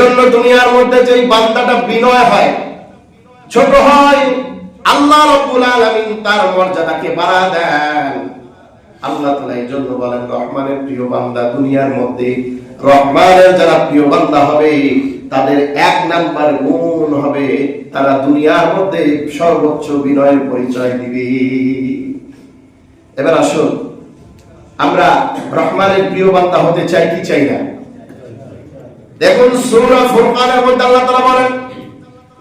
জন্য দুনিয়ার মধ্যে যে বান্দাটা বিনয় হয়, ছোট হয়, আল্লাহ রব্বুল আলামিন তার মর্যাদাকে বাড়া দেন। আল্লাহ তাআলা এই জন্য বলেন, রহমানের প্রিয় বান্দা, দুনিয়ার মধ্যে রহমানের যারা প্রিয় বান্দা হবে, তাদের এক নাম্বার গুণ হবে, তারা দুনিয়ার মধ্যে সর্বোচ্চ বিনয়ের পরিচয় দিবে। এবার আসুন, আমরা রহমানের প্রিয় বান্দা হতে চাই, কি চাই না? দেখুন সূরা ফুরকানের মধ্যে আল্লাহ তাআলা বলেন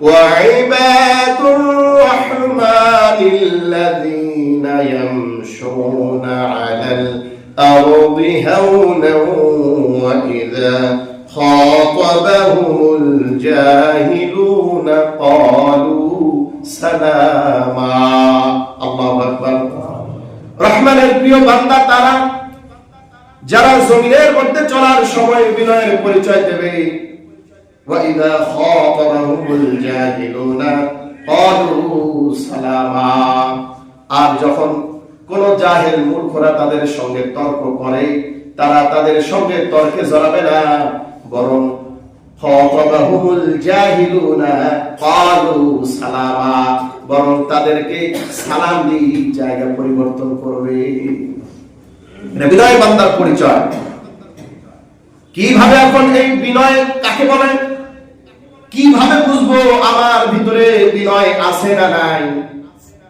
ওয়াইবাদুর রহমানিল্লাযীনা ইয়ামশুনা আলাল আরদি হাওনা ওয়া ইযা খাতাবাহুমুল জাহিলুনা ক্বালু সালামা। আল্লাহু আকবার। রহমানের প্রিয় বান্দা তারা যারা জমিনের মধ্যে চলার সময় বিনয়ের পরিচয় দেবে وَإِذَا خَاطَبَهُمُ الْجَاهِلُونَ قَالُوا سَلَامًا আর যখন কোন জাহেল মূর্খরা তাদের সঙ্গে তর্ক করে তারা তাদের সঙ্গে তর্কে জড়াবে না বরং খাতাবাহুমুল জাহিলুনা ক্বালু সালামা বরং তাদেরকে সালাম দিয়ে জায়গা পরিবর্তন করবে এটা বিনয় বান্দার পরিচয়। কীভাবে এখন এই বিনয় কাকে বলে? কীভাবে বুঝব আমার ভিতরে বিনয় আছে না নাই?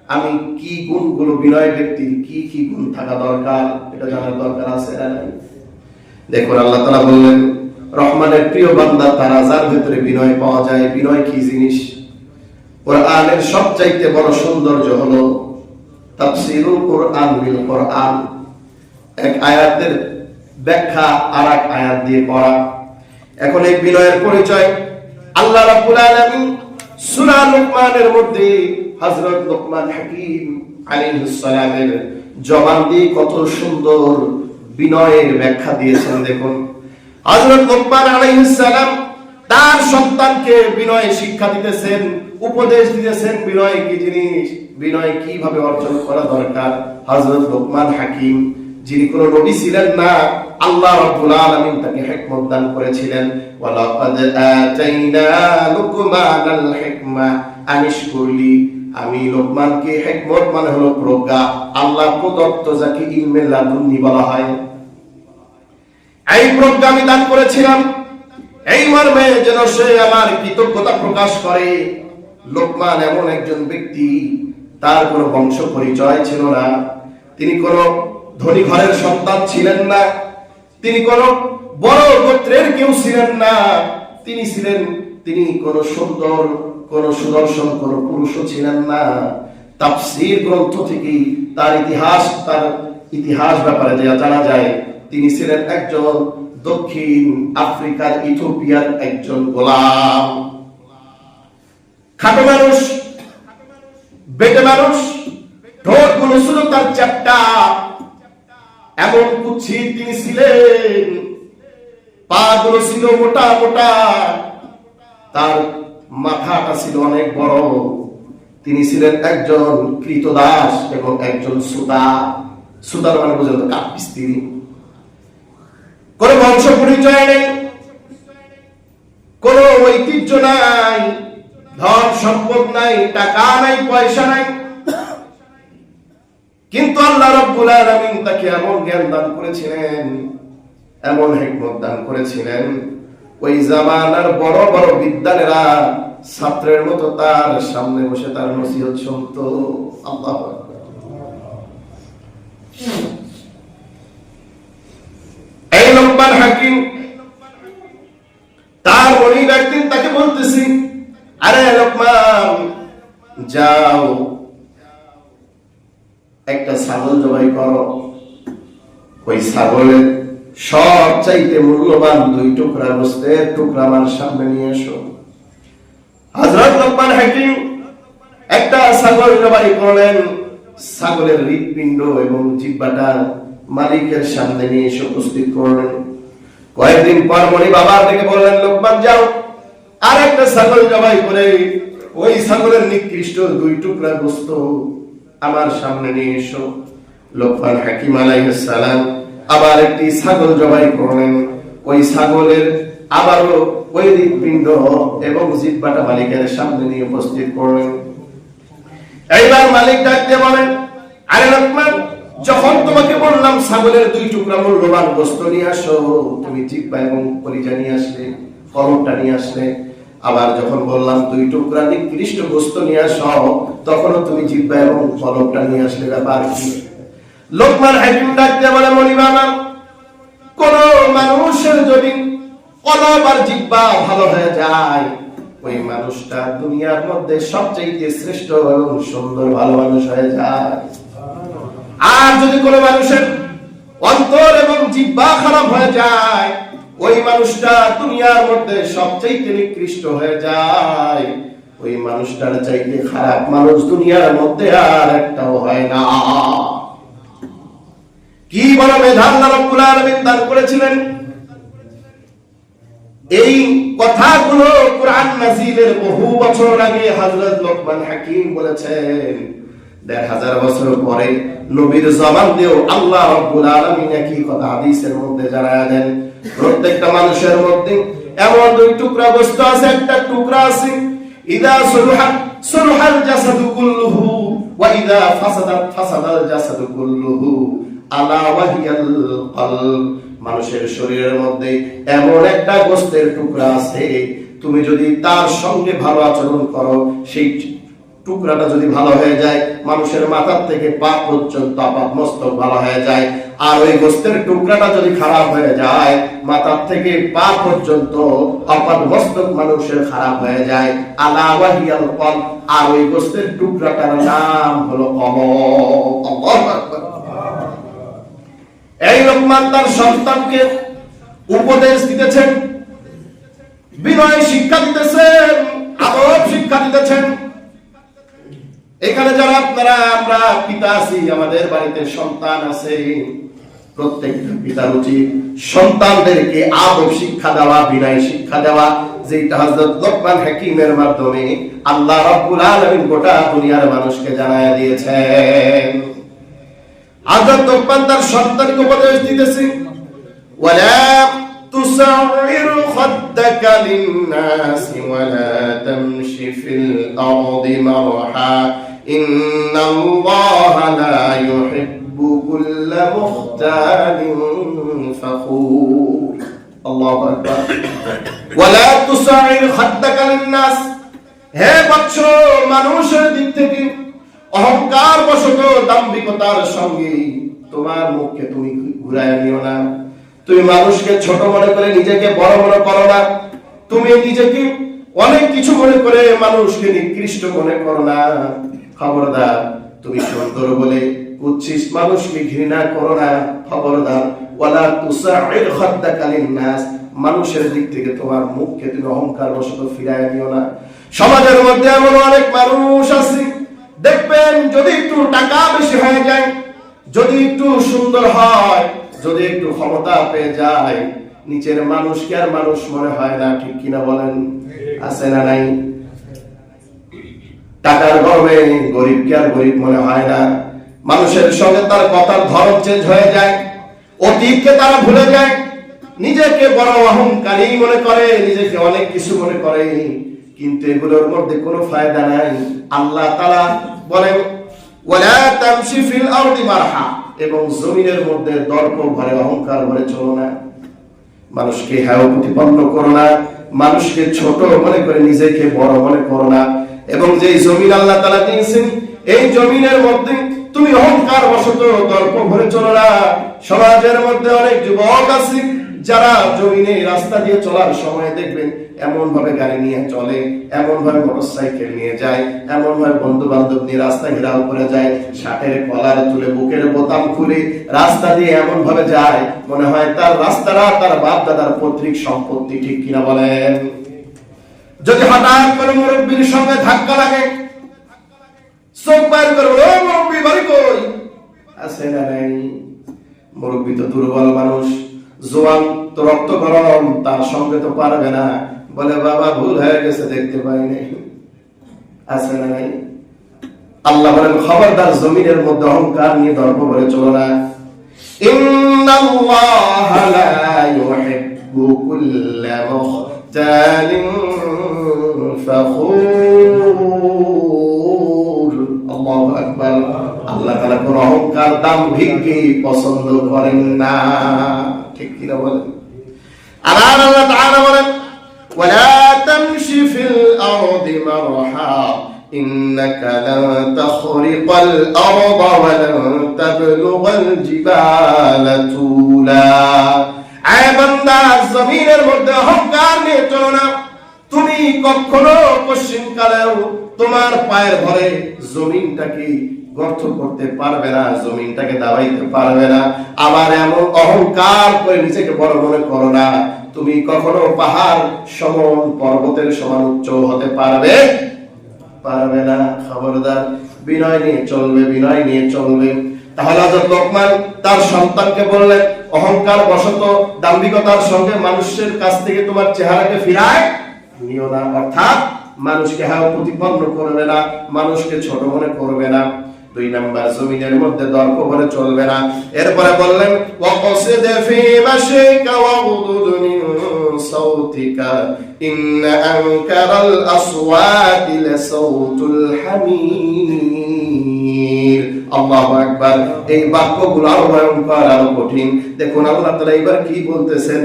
আমি কি গুণগুলো বিনয় ব্যক্তির, কি কি গুণ থাকা দরকার? এটা জানার দরকার আছে না নাই? দেখুন, আল্লাহ তাআলা বললেন, রহমানের প্রিয় বান্দা, তারা যার ভিতরে বিনয় পাওয়া যায়। বিনয় কি জিনিস? কোরআনের সবচাইতে বড় সৌন্দর্য হলো তাফসীরুল কোরআন বিল কোরআন। এক আয়াতের ব্যাখ্যা আর এক আয়াত দিয়ে পড়া। এখন এই বিনয়ের পরিচয়। আল্লাহ রাব্বুল আলামিন সূরা লুকমানের মধ্যে হযরত লুকমান হাকিম আলাইহিস সালামের জবান দিয়ে কত সুন্দর বিনয়ের ব্যাখ্যা দিয়েছেন দেখুন। হযরত লুকমান আলাইহিস সালাম তার সন্তানকে বিনয় শিক্ষা দিতেছেন, উপদেশ দিতেছেন, বিনয় কি জিনিস? বিনয় কীভাবে অর্জন করা দরকার? হযরত লোকমান হাকিম যিনি কোন নবী ছিলেন না, আল্লাহ রাব্বুল আলামিন তাকে হিকমত দান করেছিলেন। ওয়ালাকাদ আতাইনা লুকমানাল হিকমা, আনিশকুরলি, আমি লোকমানকে হিকমত মানে হলো প্রজ্ঞা। আল্লাহ প্রদত্ত যাকে ইলমে লাদুন্নি বলা হয়। এই প্রজ্ঞা আমি দান করেছিলাম। এই মর্মে যেন সে আমার কৃতজ্ঞতা প্রকাশ করে। লোকমান এমন একজন ব্যক্তি, তার কোনো বংশ পরিচয় ছিল না। তিনি কোন ধনী ঘরের সন্তান ছিলেন না। তিনি কোন বড় গোত্রের কেউ ছিলেন না। তিনি ছিলেন, তিনি কোন সুন্দর, কোন সুদর্শন, কোন পুরুষও ছিলেন না। তাফসীর গ্রন্থ থেকে তার ইতিহাস তার ইতিহাস ব্যাপারে যা জানা যায়, তিনি ছিলেন একজন দক্ষিণ আফ্রিকার ইথিওপিয়ার একজন গোলাম। খাটো মানুষ, বেটে মানুষ ঠোঁটগুলো ছিল তার চারটা। এমন কুচ্ছিত তিনি ছিলেন। পা গুলো ছিল মোটা মোটা। তার মাথাটা ছিল অনেক বড়। তিনি ছিলেন একজন কৃতদাস এবং একজন সুদা সুদার মানে বুঝলেন তো কাঠমিস্ত্রি। কোন বংশ পরিচয় নেই। কোন ঐতিহ্য নাই। ধন সম্পদ নাই, টাকা নাই, পয়সা নাই। কিন্তু আল্লাহ রাব্বুল আলামিন তাকে এমন জ্ঞান দান করেছিলেন, এমন হিকমত দান করেছিলেন, ওই জামানার বড় বড় বিদ্যানেরা ছাত্রের মতো তার সামনে বসে তার নসিহত শুনতো। আল্লাহ এই লোকমান হাকিম, তার মনিব একদিন তাকে বলতেছি, আরে লোকমান, যাও। একটা ছাগল জবাই করো। ওই ছাগলের সব চাইতে মূল্যবান দুই টুকরা গোস্তের টুকরা আমার সামনে নিয়ে এসো। হজরত লোকমান হাকিম একটা ছাগল জবাই করলেন। ছাগলের হৃৎপিণ্ড এবং জিব্বাটা মালিকের সামনে নিয়ে এসে উপস্থিত করলেন। কয়েকদিন পর মনি বাবার থেকে বললেন, লোকমান, যাও। আর একটা ছাগল জবাই করে ওই ছাগলের নিকৃষ্ট দুই টুকরা গোস্ত আমার সামনে নিয়ে এসো। লোকমান হাকিম সালাম আবার একটি ছাগল জবাই করলেন। ওই ছাগলের আবারও ওই হৃৎপিণ্ড এবং জিব্বাটা মালিকের সামনে নিয়ে উপস্থিত করলেন। এইবার মালিক ডাকতে বলেন, আরে লোকমান, যখন তোমাকে বললাম ছাগলের দুই টুকরা মূল্যবান বস্তু নিয়ে আসো, তুমি জিব্বা এবং কলিজা নিয়ে আসলে কলমটা নিয়ে আসলে আবার যখন বললাম, দুই টুকরা নিকৃষ্ট বস্তু নিয়ে আসো, তখনও তুমি জিব্বা এবং কলমটা নিয়ে আসলে ব্যাপার কি? লোকমান হাকিম ডাকতে বলে মনি বাবা, কোন মানুষের যদি কলম আর জিব্বা ভালো হয়ে যায়, ওই মানুষটা দুনিয়ার মধ্যে সবচেয়ে শ্রেষ্ঠ এবং সুন্দর ভালো মানুষ হয়ে যায়। আর যদি কোনো মানুষের অন্তর এবং জিব্বা খারাপ হয়ে যায় ওই মানুষটা দুনিয়ার মধ্যে সবচেয়ে নিকৃষ্ট হয়ে যায়। ওই মানুষটার চাইতে খারাপ মানুষ দুনিয়ার মধ্যে আর একটাও হয় না। কি বড় মেধা আল্লাহ আলামিন দান করেছিলেন? এই কথাগুলো কোরআন বহু বছর আগে হযরত লোকমান হাকিম বলেছেন। দেড় হাজার বছর পরে নবীর জবান দিয়েও আল্লাহ রাব্বুল আলামিন একই কথা হাদিসের মধ্যে জানায় দেন। প্রত্যেকটা মানুষের মধ্যে এমন দুই টুকরা বস্তু আছে, একটা টুকরা আছে, ইদা সুলহা সুলহাল জাসাদু কুল্লুহু, ওয়া ইদা ফাসাদাত ফাসাদাল জাসাদু কুল্লুহু আলা ওয়াহিয়াল কলব মানুষের শরীরের মধ্যে এমন একটা গোস্তের টুকরা আছে, তুমি যদি তার সঙ্গে ভালো আচরণ করো, সেই টুকরাটা যদি ভালো হয়ে যায়, মানুষের মাথার থেকে পা পর্যন্ত আপাত মস্তক ভালো হয়ে যায় আর ওই গোস্তের টুকরাটা যদি খারাপ হয়ে যায়, মাথার থেকে পা পর্যন্ত আপাত মস্তক মানুষের খারাপ হয়ে যায়। আলা ওয়াহিয়াল কল আর ওই গোস্তের টুকরাটার নাম হলো কলম এই লোকমান তার সন্তানকে উপদেশ দিতেছেন, বিনয় শিক্ষা দিতেছেন, আদব শিক্ষা দিতেছেন। এখানে যারা আপনারা, আমরা পিতা আছি, আমাদের বাড়িতে সন্তান আছে। প্রত্যেক পিতার উচিত সন্তানদেরকে আদব শিক্ষা দেওয়া, বিনয় শিক্ষা দেওয়া যেটা হযরত লোকমান হাকিমের মাধ্যমে আল্লাহ রাব্বুল আলামিন গোটা দুনিয়ার মানুষকে জানায়া দিয়েছেন। হযরত লোকমান তার সন্তানকে উপদেশ দিতেছে, ওয়ালা তুসাউর খদ্দাক লিন-নাস ওয়ালা তামশি ফিল আরদি মারহা, ইন্নাল্লাহা লা كل مختال فخور الله أكبر ولا تسعر خدك للناس হে বৎস মানুষের দিক থেকে অহংকার বশত দাম্ভিকতার সঙ্গে তোমার মুখকে তুমি ঘুরায় নিও না তুমি মানুষকে ছোট মনে করে নিজেকে বড় মনে করো না তুমি নিজেকে অনেক কিছু মনে করে মানুষকে নিকৃষ্ট মনে করো না খবরদার তুমি সুন্দর বলে কুচ্ছিস মানুষকে ঘৃণা করো না, খবরদার। ওয়ালা তুসাইর খাদ্দাকালিন নাস মানুষের দিক থেকে তোমার মুখকে তুমি অহংকার বশত ফিরায় দিও না। সমাজের মধ্যে এমন অনেক মানুষ আছে। দেখবেন, যদি একটু টাকা বেশি হয়ে যায়, যদি একটু সুন্দর হয়, যদি একটু ক্ষমতা পেয়ে যায়, নিচের মানুষকে আর মানুষ মনে হয় না, ঠিক কিনা বলেন? আছে না নাই? টাকার গর্বে গরিবকে আর গরিব মনে হয় না। মানুষের সঙ্গে তার কথার ধরন চেঞ্জ হয়ে যায়। অতীতকে তারা ভুলে যায়। নিজেকে বড় অহংকারী মনে করে, নিজেকে অনেক কিছু মনে করে। কিন্তু এগুলোর মধ্যে কোনো ফায়দা নাই। আল্লাহ আরদি মারহা। এবং জমিনের মধ্যে দর্প ভরে অহংকার ভরে চলো না। মানুষকে হ্যায় প্রতিপন্ন করো না। মানুষকে ছোট মনে করে, নিজেকে বড় মনে করো না। এবং যে জমিন আল্লাহ তালা দিয়েছেন, এই জমিনের মধ্যে তুমি অহংকার বশত দর্প ভরে চলো না। সমাজের মধ্যে অনেক যুবক আছে, যারা জমিনে রাস্তা দিয়ে চলার সময় দেখবেন এমন ভাবে গাড়ি নিয়ে চলে এমন ভাবে মোটরসাইকেল নিয়ে যায় এমন ভাবে বন্ধু বান্ধব নিয়ে রাস্তা ঘেরাও করে যায়, শার্টের কলার তুলে বুকের বোতাম খুলে রাস্তা দিয়ে এমন ভাবে যায়, মনে হয় তার রাস্তাটা তার বাপ দাদার পৈতৃক সম্পত্তি ঠিক কিনা বলেন? যদি হঠাৎ করে মুরব্বীর সঙ্গে ধাক্কা লাগে দুর্বল মানুষ। জোয়ান তো রক্ত তার সঙ্গে তো পারবে না। বলে, বাবা, ভুল হয়ে গেছে, দেখতে পাই না নাই? আল্লাহ খবরদার জমিনের মধ্যে অহংকার নিয়ে দর্প করে চলো না। ফাখুর। الله أكبر আল্লাহ তাআলা কোন অহংকার দাম্ভিককে পছন্দ করেন না ঠিক কিনা বলেন আর আল্লাহ তাআলা বলেন ولا تمش في الأرض مرحا إنك لن تخرق الأرض ولن تبلغ الجبال طولا আয় বান্দা জমিনের মধ্যে অহংকার নিয়ে চলো না তুমি কখনো পশ্চিম কালেও তোমার পায়ের ভরে জমিনটাকে গর্ত করতে পারবে না, জমিনটাকে দাবাইতে পারবে না। আবার এমন অহংকার করে নিজেকে বড় মনে করো না। তুমি কখনো পাহাড় সমান, পর্বতের সমান উচ্চ হতে পারবে? পারবে না, খবরদার। বিনয় নিয়ে চলবে, বিনয় নিয়ে চলবে। তাহলে হযরত লোকমান তার সন্তানকে বললেন, অহংকার বশত দাম্ভিকতার সঙ্গে মানুষের কাছ থেকে তোমার চেহারাকে ফিরায় নিও না। অর্থাৎ মানুষকে হাও প্রতিপন্ন করবে না, মানুষকে ছোট মনে করবে না। দুই নাম্বার, জমিনের মধ্যে দর্প করে চলবে না। এরপরে বললেন, ওয়াকসিদ ফি মাশিকা ওয়াগদুদ মিন আনকারাল আসওয়াতি লাসাউতুল এই বাক্যগুলো ভয়ঙ্কর, আরও কঠিন। দেখুন, আল্লাহ তাআলা এবার কি বলতেছেন?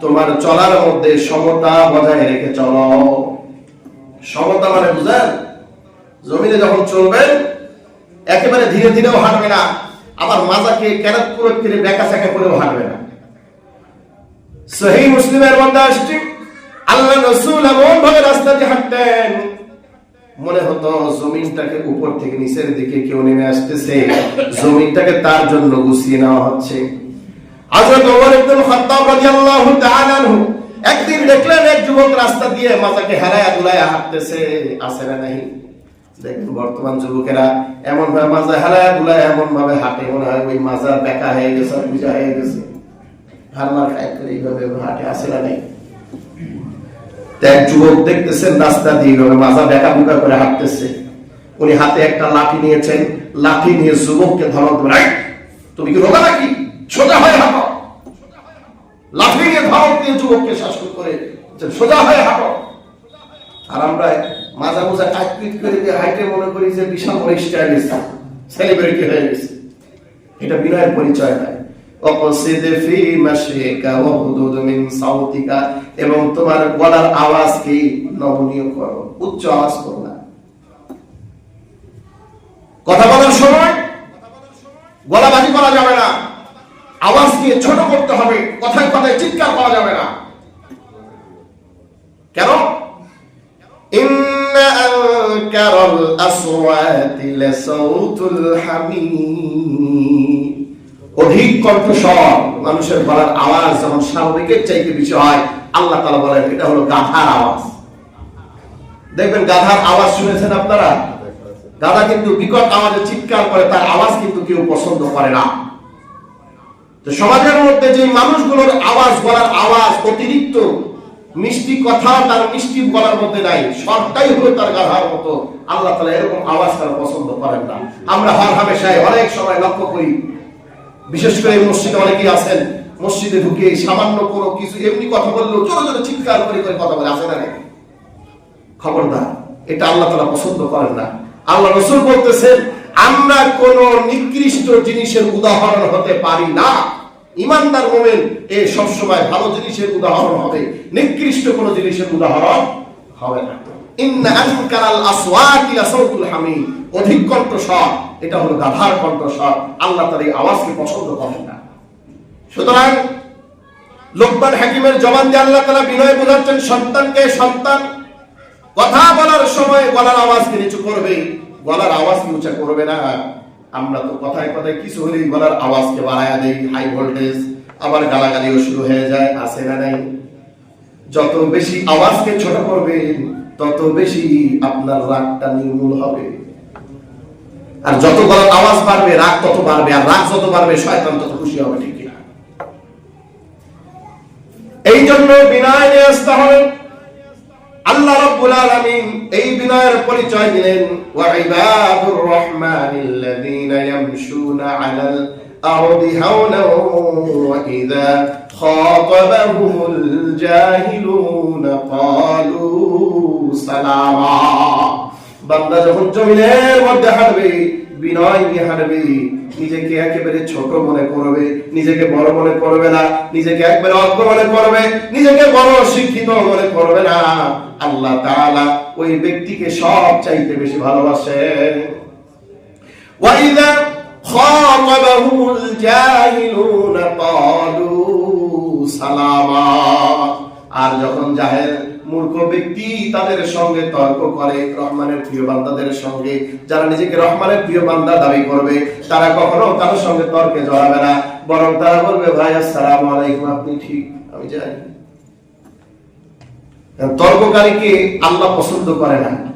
তোমার চলার মধ্যে সমতা বজায় রেখে চলো। সমতা মানে বুঝেন জমিনে যখন চলবেন একেবারে ধীরে ধীরেও হাঁটবে না। আবার মাজাকে ক্যারাত করে করে বেকা চাকা করেও হাঁটবে না। সহি মুসলিমের মধ্যে আসছে, আল্লাহ রসুল এমন ভাবে রাস্তা দিয়ে হাঁটতেন। মনে হতো জমিনটাকে উপর থেকে নিচের দিকে কেউ নেমে আসতেছে। জমিনটাকে তার জন্য গুছিয়ে নেওয়া হচ্ছে। হযরত একদিন দেখলেন এক যুবক রাস্তা দিয়ে দুলায়া হাঁটতেছে। না নাই? বর্তমান যুবকেরা এমন ভাবে মাজা হাঁটে, মনে হয় ওই বেকা হয়ে গেছে হয়ে গেছে। এইভাবে হাঁটে, আছে না নাই? যুবক দেখতেছেন, রাস্তা দিয়ে এইভাবে মাজা বেকা বুকা করে হাঁটতেছে। উনি হাতে একটা লাঠি নিয়েছেন। লাঠি নিয়ে যুবককে ধমক দেবেন তুমি কি রোগা নাকি? সোজা হয়ে হাঁটো। লাঠি নিয়ে ধমক দিয়ে যুবককে শাসন করে সোজা হয়ে হাঁটো। আর আমরা মাজা মোজা কাটপিট করে দিয়ে হাইটে মনে করি যে বিশাল বড় স্টাইল সেলিব্রিটি হয়ে গেছে। এটা বিনয়ের পরিচয় নয়। অকসিদ ফি মিন সাউতিকা, এবং তোমার গলার আওয়াজকে নবনীয় করো, উচ্চ আওয়াজ করো না। কথা বলার সময় গলা বাজি করা যাবে না। আওয়াজকে ছোট করতে হবে, কথায় কথায় চিৎকার করা যাবে না। কেন? ইন্না আনকারাল আসওয়াতি লাসাউতুল অধিক কণ্ঠস্বর, মানুষের গলার আওয়াজ যেমন স্বাভাবিকের চাইতে বেশি হয়, আল্লাহ তালা বলেন, এটা হলো গাধার আওয়াজ। দেখবেন গাধার আওয়াজ শুনেছেন আপনারা? গাধা কিন্তু বিকট আওয়াজে চিৎকার করে, তার আওয়াজ কিন্তু কেউ পছন্দ করে না। তো সমাজের মধ্যে যে মানুষগুলোর আওয়াজ, গলার আওয়াজ অতিরিক্ত, মিষ্টি কথা তার মিষ্টি বলার মধ্যে নাই সবটাই হলো তার গাধার মতো। আল্লাহ তালা এরকম আওয়াজ তারা পছন্দ করেন না। আমরা হর হামেশায় অনেক সময় লক্ষ্য করি বিশেষ করে মসজিদে অনেকেই আছেন, মসজিদে ঢুকে সামান্য কোনো কিছু, এমনি কথা বললেও জোরে জোরে চিৎকার করে করে কথা বলে, আসে না নাকি? খবরদার, এটা আল্লাহ তালা পছন্দ করেন না। আল্লাহ রসুল বলতেছেন, আমরা কোন নিকৃষ্ট জিনিসের উদাহরণ হতে পারি না। ইমানদার মোমেন, এ সবসময় ভালো জিনিসের উদাহরণ হবে, নিকৃষ্ট কোন জিনিসের উদাহরণ হবে না। অধিক কণ্ঠস্বর, এটা হলো গাধার কণ্ঠস্বর। আল্লাহ তার এই আওয়াজকে পছন্দ করেন না। সুতরাং হাকিমের জবান দিয়ে আল্লাহ বিনয় বোঝাচ্ছেন, সন্তানকে সন্তান, কথা বলার সময় গলার আওয়াজকে নিচু করবে? গলার আওয়াজকে উঁচা করবে না? আমরা তো কথায় কথায় কিছু হলেই গলার আওয়াজকে বাড়ায়া দেই হাই ভোল্টেজ আবার গালাগালিও শুরু হয়ে যায় আসে না নাই? যত বেশি আওয়াজকে ছোট করবে তত বেশি আপনার রাগটা নির্মূল হবে। আর যত গলার আওয়াজ বাড়বে, রাগ তত বাড়বে, আর রাগ যত বাড়বে, শয়তান তত খুশি হবে, ঠিক কিনা? এই জন্য বিনয় নিয়ে আসতে হবে। আল্লাহ রাব্বুল আলামিন এই বিনয়ের পরিচয় দিলেন, ওয়া ইবাদুর রহমানিল্লাযীনা ইয়ামশুনা আলাল আরদি হাওনা ওয়া ইযা খাতাবাহুমুল জাহিলুনা ক্বালু বান্দা যখন জমিনের মধ্যে হাঁটবে, বিনয় নিয়ে হাঁটবে, নিজেকে একেবারে ছোট মনে করবে, নিজেকে বড় মনে করবে না, নিজেকে একবারে অজ্ঞ মনে করবে, নিজেকে বড় শিক্ষিত মনে করবে না। আল্লাহ তাআলা ওই ব্যক্তিকে সব চাইতে বেশি ভালোবাসেন আর যখন জাহেল মূর্খ ব্যক্তি তাদের সঙ্গে তর্ক করে, রহমানের প্রিয় বান্দাদের সঙ্গে। যারা নিজেকে রহমানের প্রিয় বান্দা দাবি করবে, তারা কখনো কারোর সঙ্গে তর্কে জড়াবে না। বরং তারা বলবে, ভাই, আসসালাম আলাইকুম, আপনি ঠিক? আমি জানি। তর্ককারীকে আল্লাহ পছন্দ করে না।